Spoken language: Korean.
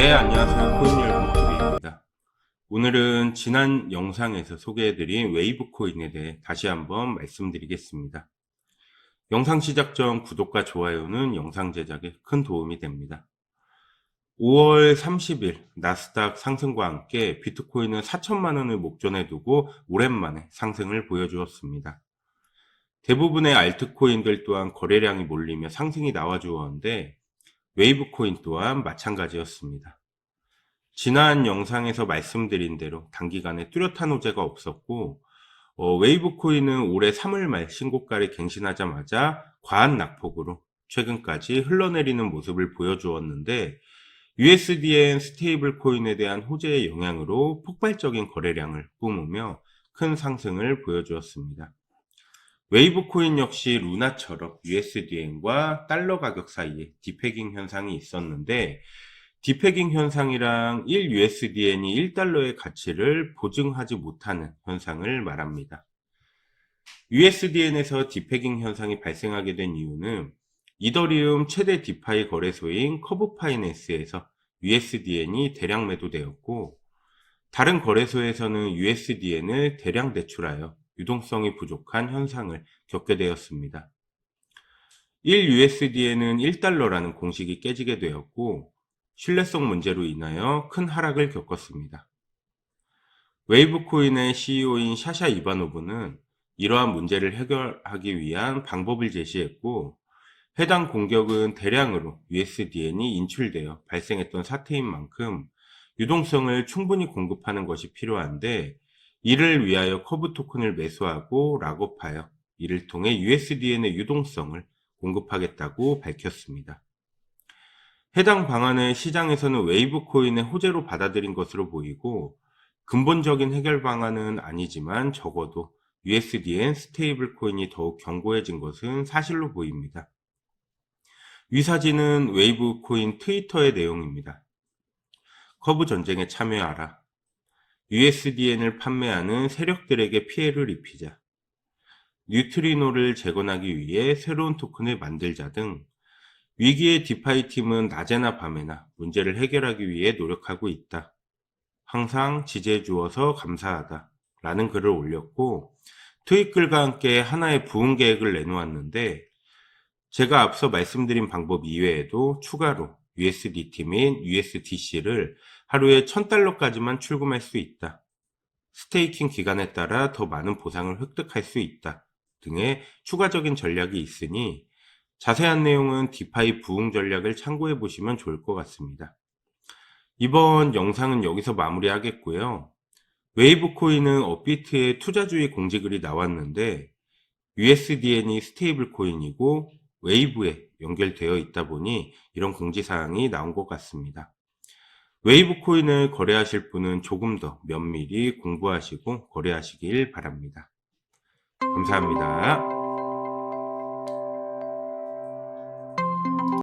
네, 안녕하세요. 코인열 공TV입니다. 오늘은 지난 영상에서 소개해드린 웨이브 코인에 대해 다시 한번 말씀드리겠습니다. 영상 시작 전 구독과 좋아요는 영상 제작에 큰 도움이 됩니다. 5월 30일 나스닥 상승과 함께 비트코인은 4천만 원을 목전에 두고 오랜만에 상승을 보여주었습니다. 대부분의 알트코인들 또한 거래량이 몰리며 상승이 나와주었는데 웨이브 코인 또한 마찬가지였습니다. 지난 영상에서 말씀드린 대로 단기간에 뚜렷한 호재가 없었고 어, 웨이브 코인은 올해 3월 말 신고가를 갱신하자마자 과한 낙폭으로 최근까지 흘러내리는 모습을 보여주었는데 USDN 스테이블 코인에 대한 호재의 영향으로 폭발적인 거래량을 뿜으며 큰 상승을 보여주었습니다. 웨이브 코인 역시 루나처럼 USDN과 달러 가격 사이에 디페깅 현상이 있었는데 디페깅 현상이랑 1USDN이 1달러의 가치를 보증하지 못하는 현상을 말합니다. USDN에서 디페깅 현상이 발생하게 된 이유는 이더리움 최대 디파이 거래소인 커브 파이낸스에서 USDN이 대량 매도되었고 다른 거래소에서는 USDN을 대량 대출하여 유동성이 부족한 현상을 겪게 되었습니다. 1USD에는 1달러라는 공식이 깨지게 되었고 신뢰성 문제로 인하여 큰 하락을 겪었습니다. 웨이브 코인의 CEO인 샤샤 이바노브는 이러한 문제를 해결하기 위한 방법을 제시했고 해당 공격은 대량으로 USDN이 인출되어 발생했던 사태인 만큼 유동성을 충분히 공급하는 것이 필요한데 이를 위하여 커브 토큰을 매수하고 락업하여 이를 통해 USDN의 유동성을 공급하겠다고 밝혔습니다. 해당 방안을 시장에서는 웨이브 코인의 호재로 받아들인 것으로 보이고 근본적인 해결 방안은 아니지만 적어도 USDN 스테이블 코인이 더욱 견고해진 것은 사실로 보입니다. 위 사진은 웨이브 코인 트위터의 내용입니다. 커브 전쟁에 참여하라. USDN을 판매하는 세력들에게 피해를 입히자. 뉴트리노를 재건하기 위해 새로운 토큰을 만들자 등 위기의 디파이 팀은 낮에나 밤에나 문제를 해결하기 위해 노력하고 있다. 항상 지지해 주어서 감사하다. 라는 글을 올렸고 트윗 글과 함께 하나의 부흥 계획을 내놓았는데 제가 앞서 말씀드린 방법 이외에도 추가로 USDT 및 USDC를 하루에 1000달러까지만 출금할 수 있다. 스테이킹 기간에 따라 더 많은 보상을 획득할 수 있다. 등의 추가적인 전략이 있으니 자세한 내용은 디파이 부흥 전략을 참고해 보시면 좋을 것 같습니다. 이번 영상은 여기서 마무리하겠고요. 웨이브 코인은 업비트의 투자주의 공지글이 나왔는데 USDN이 스테이블 코인이고 웨이브에 연결되어 있다 보니 이런 공지사항이 나온 것 같습니다. 웨이브 코인을 거래하실 분은 조금 더 면밀히 공부하시고 거래하시길 바랍니다. 감사합니다.